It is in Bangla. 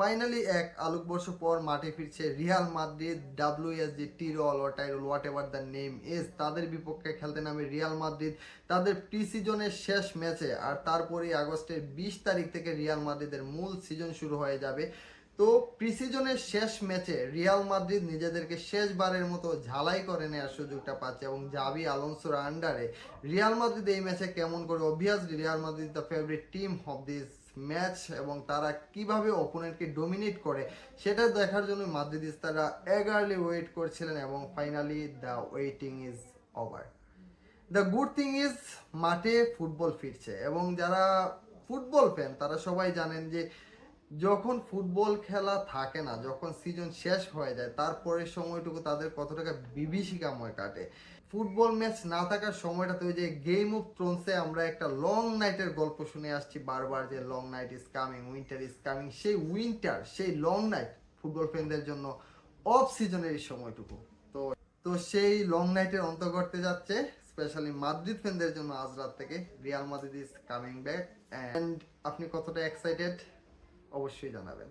ফাইনালি এক আলোকবর্ষ পর মাঠে ফিরছে Real Madrid W S WSG Tirol O Tyrol whatever the name is তাদের বিপক্ষে খেলতে নামে রিয়াল মাদ্রিদ তাদের প্রি সিজনের শেষ ম্যাচে আর তারপরেই আগস্টের বিশ তারিখ থেকে রিয়াল মাদ্রিদের মূল সিজন শুরু হয়ে যাবে। তো প্রিসিজনের শেষ ম্যাচে রিয়াল মাদ্রিদ নিজেদেরকে শেষবারের মতো ঝালাই করে নেওয়ার সুযোগটা পাচ্ছে এবং জাবি আলোনসোর আন্ডারে রিয়াল মাদ্রিদ এই ম্যাচে কেমন করে? Obviously Real Madrid the favourite team of this match এবং তারা কীভাবে ওপোনেন্টকে ডোমিনেট করে, সেটা দেখার জন্য মাদ্রিদিস তারা এগারলি ওয়েট করছিলেন এবং finally the waiting is over the good thing is মাঠে ফুটবল ফিরছে এবং যারা ফুটবল ফ্যান তারা সবাই জানেন যে যখন ফুটবল খেলা থাকে না, যখন সিজন শেষ হয়ে যায়, তারপরের সময়টুকু তাদের কত টাকা বিভীষিকাময় কাটে। ফুটবল ম্যাচ না থাকার সময়টাতে ওই যে গেম অফ থ্রোনসে আমরা একটা লং নাইটের গল্প শুনে আসছি বারবার যে long night is coming winter is coming সেই উইন্টার সেই লং নাইট ফুটবল ফ্যানদের জন্য অফ সিজনের এই সময়টুকু। তো তো সেই লং নাইটের অন্ত করতে যাচ্ছে স্পেশালি মাদ্রিদ ফ্যানদের জন্য আজ রাত থেকে Real Madrid is coming back and আপনি কতটা এক্সাইটেড অবশ্যই জানাবেন